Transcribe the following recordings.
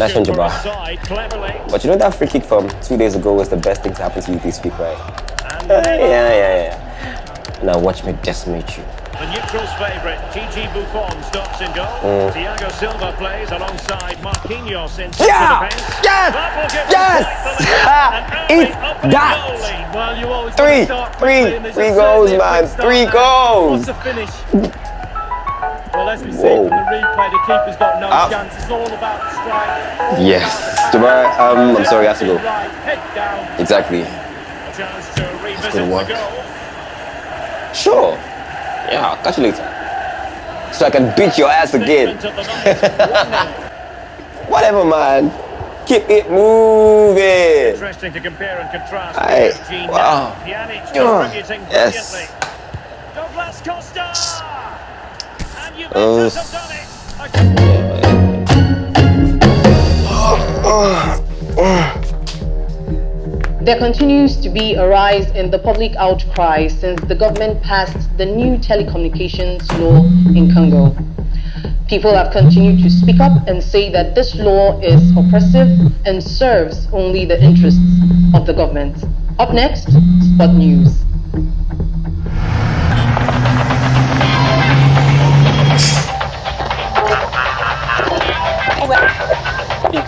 Nice one, Jabbar. But you know that free kick from two days ago was the best thing to happen to you this week, right? Uh, yeah, yeah, yeah. Now watch me decimate you. The neutral's favourite, Gigi Buffon, stops in goal. Mm. Thiago Silva plays alongside Marquinhos in yeah! defence. Yes! Yes! Eat that! Well, you always three, three, three goals, man. Three goals. What's the finish? Well, as we see from the replay, the keeper's got no Up. chance. It's all about the strike. Yes. Jabbar, um, I'm sorry, I have to go. Exactly. It's gonna work. Sure. Yeah, I'll catch you later. So I can beat your ass again. Whatever, man. Keep it moving. Interesting to compare and contrast. Aye. Wow. Yes. Douglas Costa. There continues to be a rise in the public outcry since the government passed the new telecommunications law in Congo. People have continued to speak up and say that this law is oppressive and serves only the interests of the government. Up next, Spot News.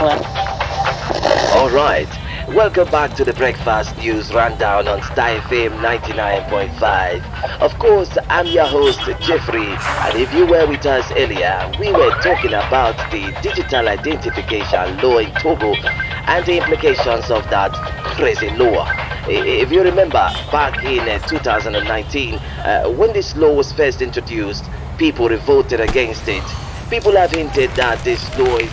All right. Welcome back to the Breakfast News Rundown on Star FM 99.5. Of course, I'm your host, Jeffrey, and if you were with us earlier, we were talking about the digital identification law in Togo and the implications of that crazy law. If you remember, back in uh, 2019, uh, when this law was first introduced, people revolted against it. People have hinted that this law is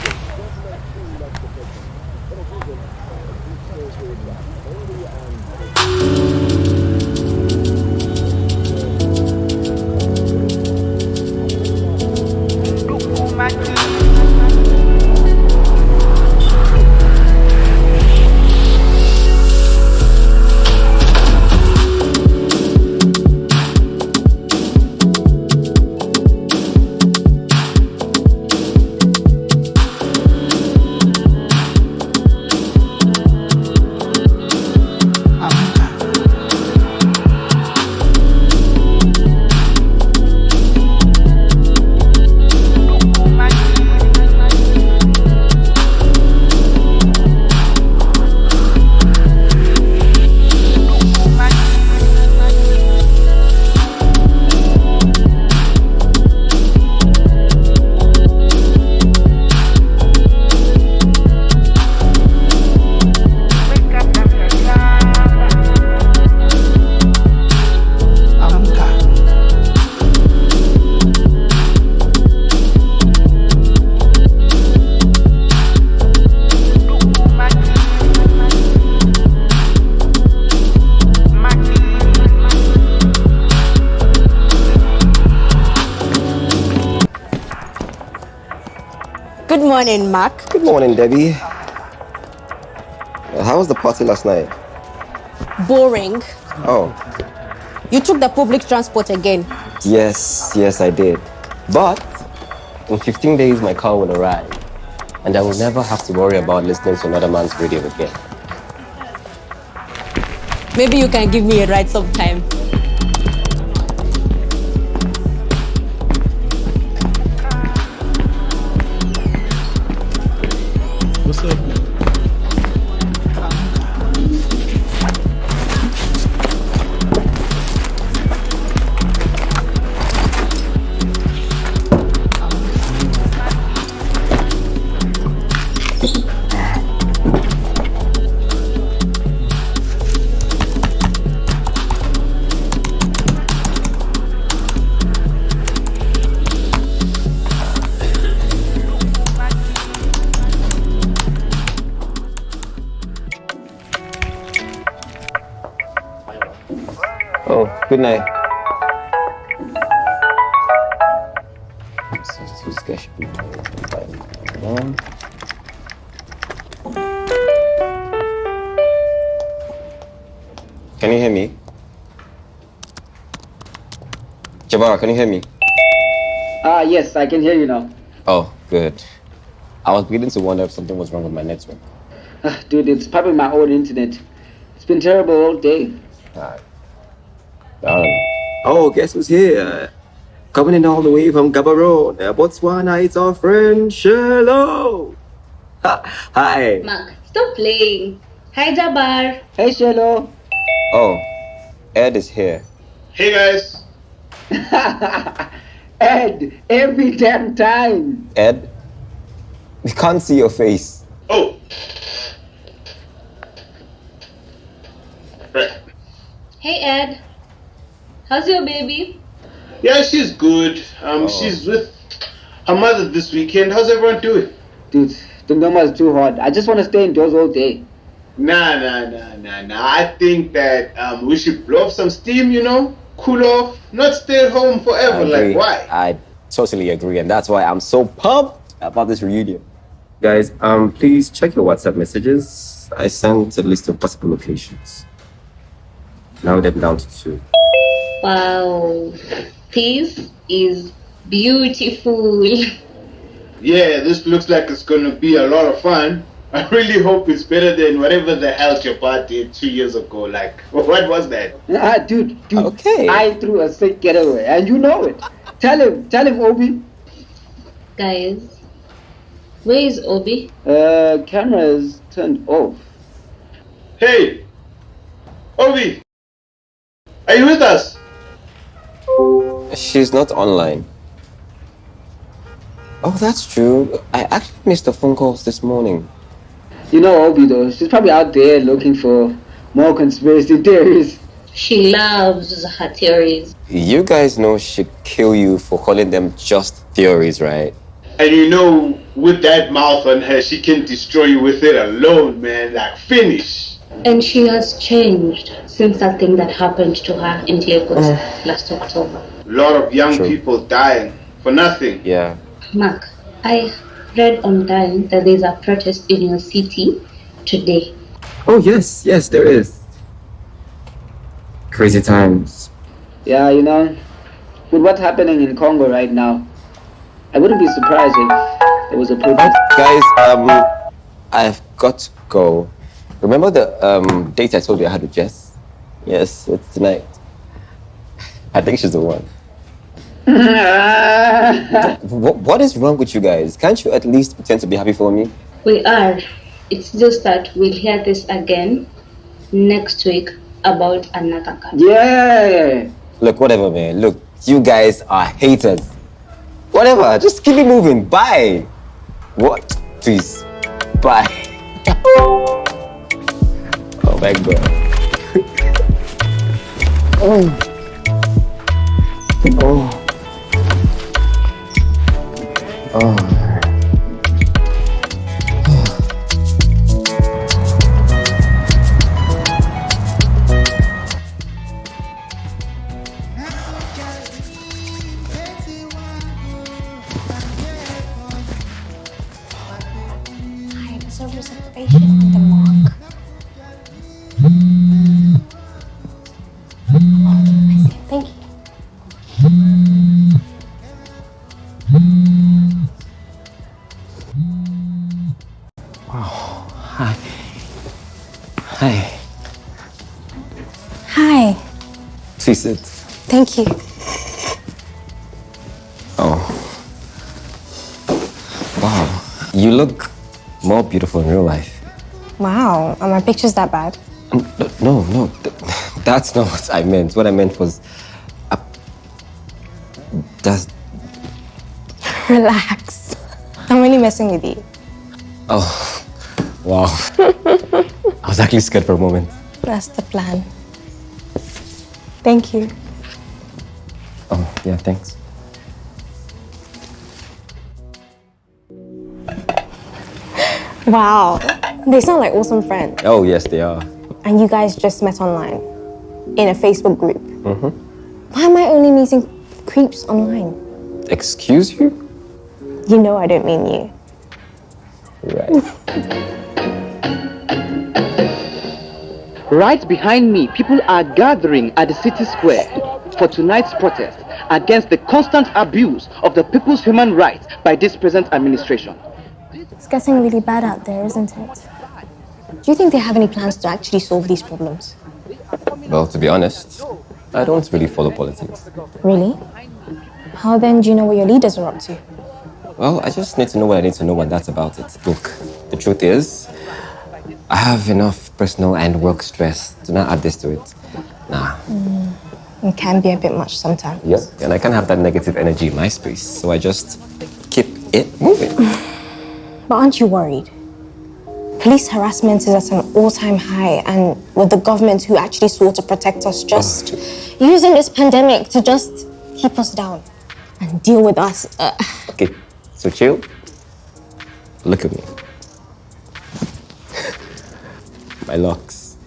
morning, Mark. Good morning, Debbie. How was the party last night? Boring. Oh. You took the public transport again? Yes, yes, I did. But in 15 days, my car will arrive. And I will never have to worry about listening to another man's radio again. Maybe you can give me a ride sometime. Oh, good night. Can you hear me? Jabbar, can you hear me? Ah, uh, yes, I can hear you now. Oh, good. I was beginning to wonder if something was wrong with my network. Ah, Dude, it's probably my old internet. It's been terrible all day. Know. Oh, guess who's here? Coming in all the way from Gaborone, uh, Botswana, it's our friend Shello. Hi. Mark, stop playing. Hi, Jabbar. Hey, Shello. Oh, Ed is here. Hey guys, Ed, every damn time. Ed, we can't see your face. oh, right. Hey, Ed. How's your baby? Yeah, she's good. Um, Oh. she's with her mother this weekend. How's everyone doing? Dude, the number's too hot. I just want to stay indoors all day. Nah, nah, nah, nah, nah. I think that um, we should blow off some steam. You know, cool off, not stay at home forever. Like why? I totally agree, and that's why I'm so pumped about this reunion. Guys, um, please check your WhatsApp messages. I sent a list of possible locations. Now them down to two. Wow. This is beautiful. Yeah, this looks like it's gonna be a lot of fun. I really hope it's better than whatever the hell Japan did two years ago. Like, what was that? Ah, dude, dude. Okay. I threw a sick getaway, and you know it. Tell him, tell him, Obi. Guys, where is Obi? Uh, camera's turned off. Hey, Obi, are you with us? She's not online. Oh, that's true. I actually missed the phone calls this morning. You know Obi though. She's probably out there looking for more conspiracy theories. She loves her theories. You guys know she'd kill you for calling them just theories, right? And you know, with that mouth on her, she can destroy you with it alone, man. Like, finish. And she has changed since that thing that happened to her in Lagos last October. A lot of young True. people dying for nothing. Yeah. Mark, I read online that there's a protest in your city today. Oh, yes, yes, there is. Crazy times. Yeah, you know, with what's happening in Congo right now, I wouldn't be surprised if there was a protest. Guys, um, I've got to go. Remember the um date I told you I had with Jess? Yes, it's tonight. I think she's the one. What, what is wrong with you guys? Can't you at least pretend to be happy for me? We are. It's just that we'll hear this again next week about another country. yeah. Look, whatever, man. Look, you guys are haters. Whatever, just keep it moving. Bye. What? Please. Bye. oh god. oh. Oh. Oh. Thank you. Oh. Wow. You look more beautiful in real life. Wow. Are my pictures that bad? No, no, th- that's not what I meant. What I meant was, uh, does Relax. I'm only messing with you. oh, wow. I was actually scared for a moment. That's the plan. Thank you. Oh, yeah, thanks. Wow. They sound like awesome friends. Oh, yes, they are. And you guys just met online in a Facebook group. Mm-hmm. Why am I only meeting creeps online? Excuse you? You know I don't mean you. Right. Right behind me, people are gathering at the city square for tonight's protest against the constant abuse of the people's human rights by this present administration. It's getting really bad out there, isn't it? Do you think they have any plans to actually solve these problems? Well, to be honest, I don't really follow politics. Really? How then do you know what your leaders are up to? Well, I just need to know what I need to know, and that's about it. Look, the truth is, I have enough personal and work stress. Do not add this to it. Nah. It can be a bit much sometimes. Yep. And I can't have that negative energy in my space, so I just keep it moving. But aren't you worried? Police harassment is at an all time high, and with the government who actually swore to protect us just using this pandemic to just keep us down and deal with us. Uh, Okay, so chill. Look at me. My locks.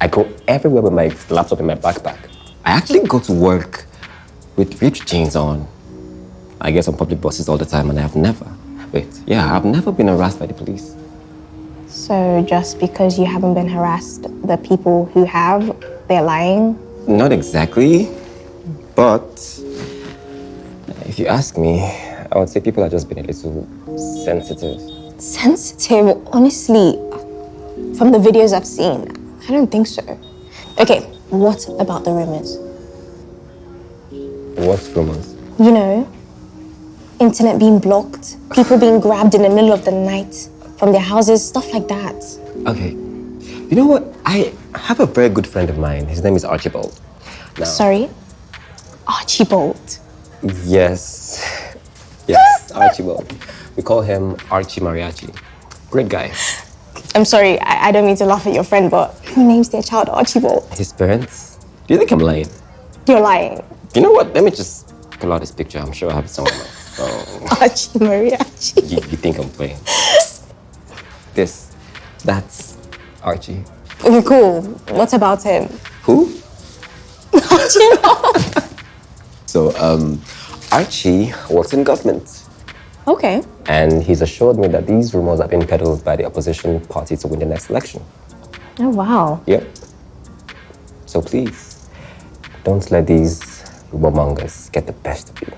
I go everywhere with my laptop in my backpack. I actually go to work with ripped jeans on. I get on public buses all the time, and I've never, wait, yeah, I've never been harassed by the police. so, just because you haven't been harassed, the people who have, they're lying? Not exactly, but if you ask me, I would say people are just being a little sensitive. Sensitive? Honestly, from the videos I've seen, I don't think so. Okay, what about the rumors? What's rumors? You know, internet being blocked, people being grabbed in the middle of the night from their houses, stuff like that. Okay. You know what? I have a very good friend of mine. His name is Archibald. Now, Sorry? Archibald. Yes. Yes, Archibald. We call him Archie Mariachi. Great guy. I'm sorry, I, I don't mean to laugh at your friend, but who names their child Archibald? His parents. Do you think I'm lying? You're lying. You know what? Let me just pull out his picture. I'm sure I have it somewhere. on my phone. Archie you, you think I'm playing? This. That's Archie. Okay, cool. What about him? Who? Archie, So, um, Archie works in government. Okay. And he's assured me that these rumors have been peddled by the opposition party to win the next election. Oh, wow. Yep. So please, don't let these rumormongers get the best of you.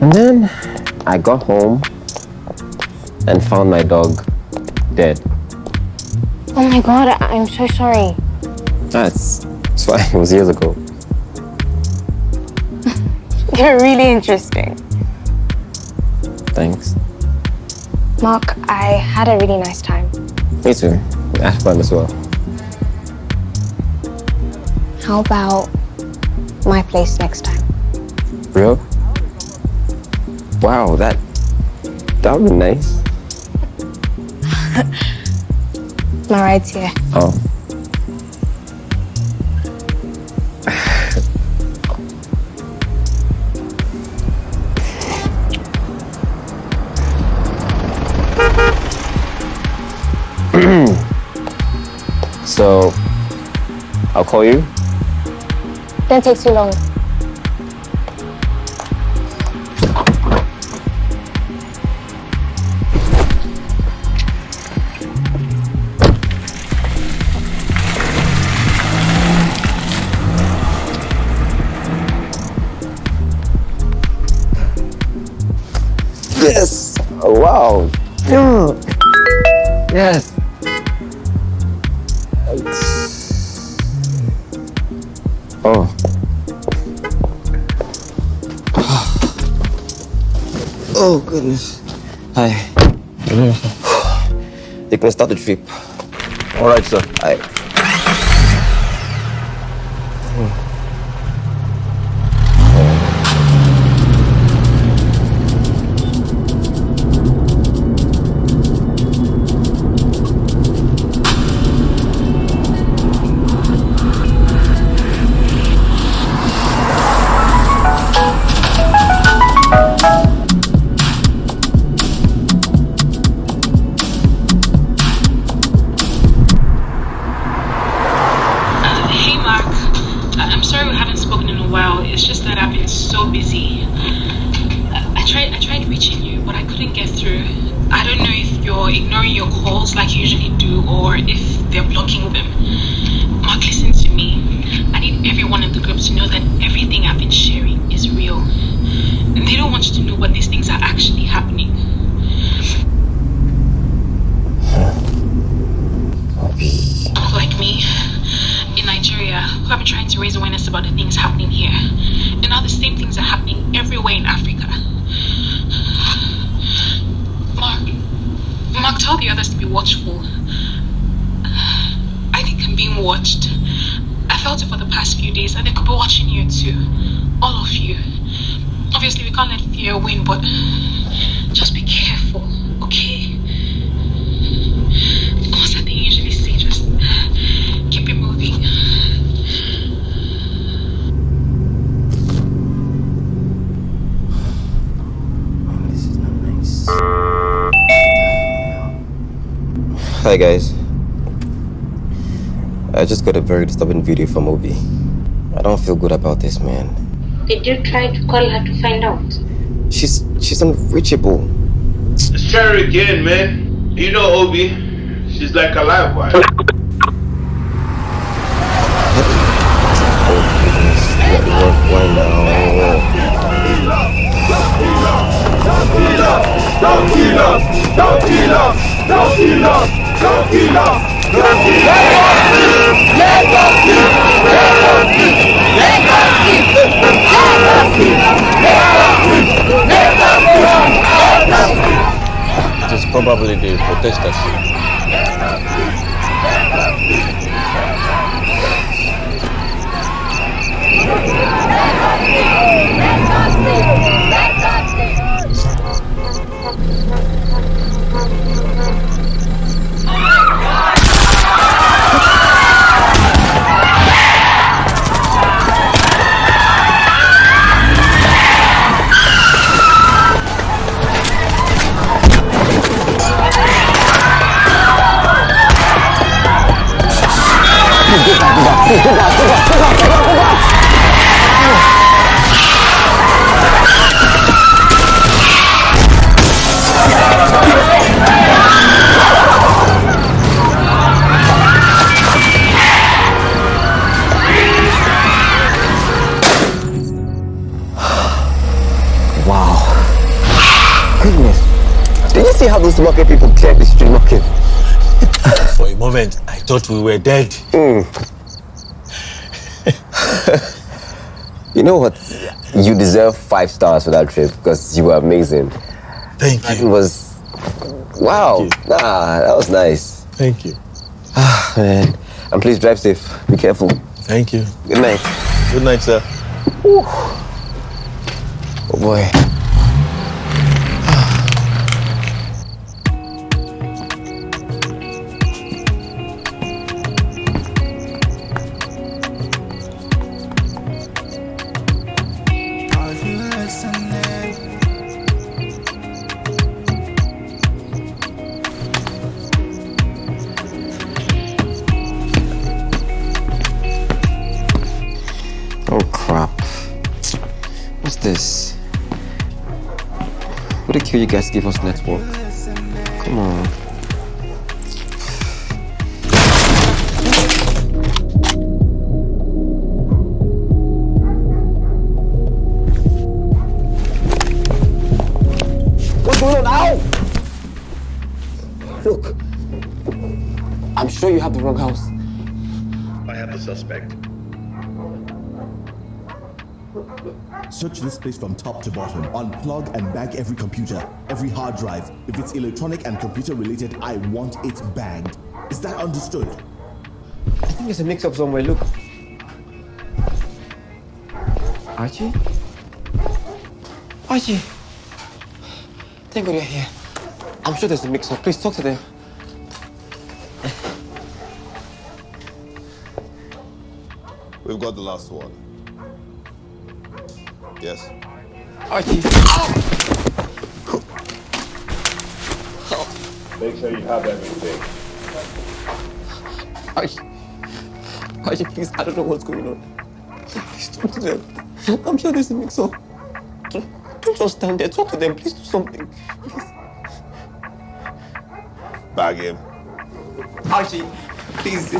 And then I got home and found my dog dead. Oh my god, I- I'm so sorry. That's, that's why it was years ago. You're really interesting. Thanks. Mark, I had a really nice time. Me too. I had fun as well. How about my place next time? Real? Wow, that that would be nice. My ride's here. Oh. I'll call you. Don't take too long. Yes. Oh, wow. Yeah. Yes. Oh goodness. Hi. You can start the trip. All right, sir. Hi. Nigeria who have been trying to raise awareness about the things happening here. And now the same things are happening everywhere in Africa. Mark, Mark, tell the others to be watchful. I think I'm being watched. I felt it for the past few days, and they could be watching you too. All of you. Obviously, we can't let fear win, but just be careful, okay? What's that they usually say? Just keep it moving. Hi guys. I just got a very disturbing video from Obi. I don't feel good about this, man. Did you try to call her to find out? She's she's unreachable. Let's try her again, man. You know Obi. She's like a live wire. Why now? It is probably the protesters. See market people cleared the street market? For a moment, I thought we were dead. You know what? You deserve five stars for that trip because you were amazing. Thank you. It was wow. Nah, that was nice. Thank you. Ah, man. And please drive safe. Be careful. Thank you. Good night. Good night, sir. Oh boy. You guys give us network? Search this place from top to bottom. Unplug and bag every computer, every hard drive. If it's electronic and computer related, I want it bagged. Is that understood? I think there's a mix up somewhere. Look. Archie? Archie! Thank God you're here. I'm sure there's a mix up. Please talk to them. We've got the last one. Yes. Archie. Make sure you have everything. Archie. Archie, please, I don't know what's going on. Please talk to them. I'm sure there's a mix up. Don't, don't just stand there. Talk to them. Please do something. Please. Bag him. Archie, please.